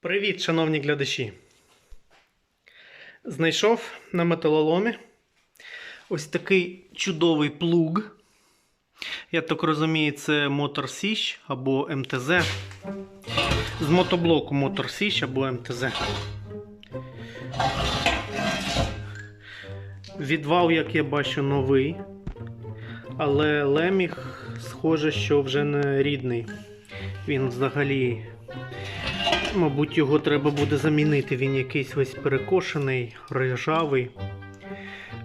Привіт, шановні глядачі! Знайшов на металоломі ось такий чудовий плуг. Я так розумію, це Motor Sish або МТЗ. З мотоблоку Motor Sish або МТЗ. Відвал, як я бачу, новий. Але леміг, схоже, що вже не рідний. Він взагалі Мабуть, його треба буде замінити. Він якийсь весь перекошений, рижавий.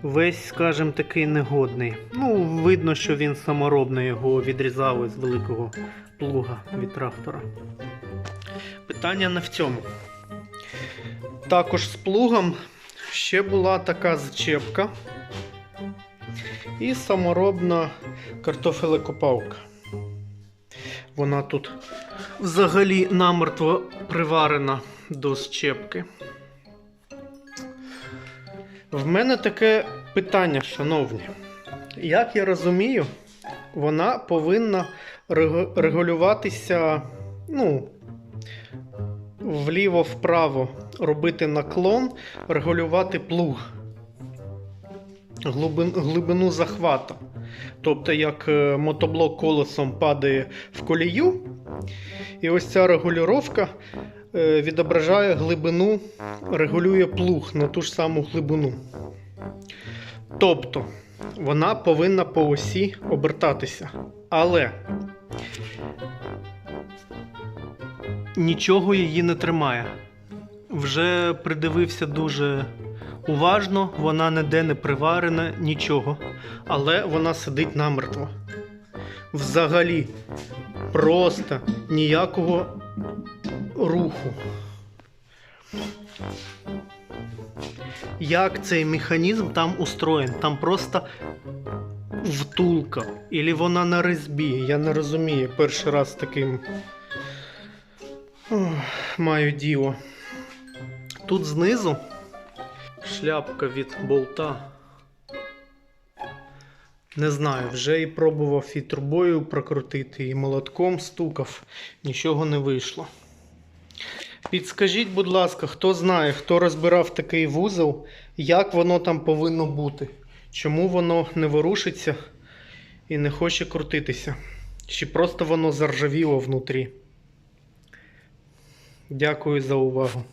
Весь, скажімо, такий негодний. Ну, видно, що він саморобно його відрізав із великого плуга від трактора. Питання не в цьому. Також з плугом ще була така зачепка і саморобна картофелекопалка. Вона тут взагалі намертво приварена до щепки. В мене таке питання, шановні. Як я розумію, вона повинна регулюватися, ну, вліво-вправо робити наклон, регулювати плуг, глибину захвату. Тобто, як е, мотоблок колесом падає в колію, і ось ця регулювання е, відображає глибину, регулює плуг на ту ж саму глибину. Тобто вона повинна по осі обертатися. Але нічого її не тримає. Вже придивився дуже уважно, вона ніде не приварена, нічого. Але вона сидить намертво. Взагалі, просто ніякого руху. Як цей механізм там устроєн? Там просто втулка. Ілі вона на резьбі. Я не розумію. Перший раз таким ох, маю діло. Тут знизу шляпка від болта. Не знаю, вже і пробував і трубою прокрутити, і молотком стукав, нічого не вийшло. Підскажіть, будь ласка, хто знає, хто розбирав такий вузол, як воно там повинно бути? Чому воно не ворушиться і не хоче крутитися? Чи просто воно заржавіло внутрі? Дякую за увагу.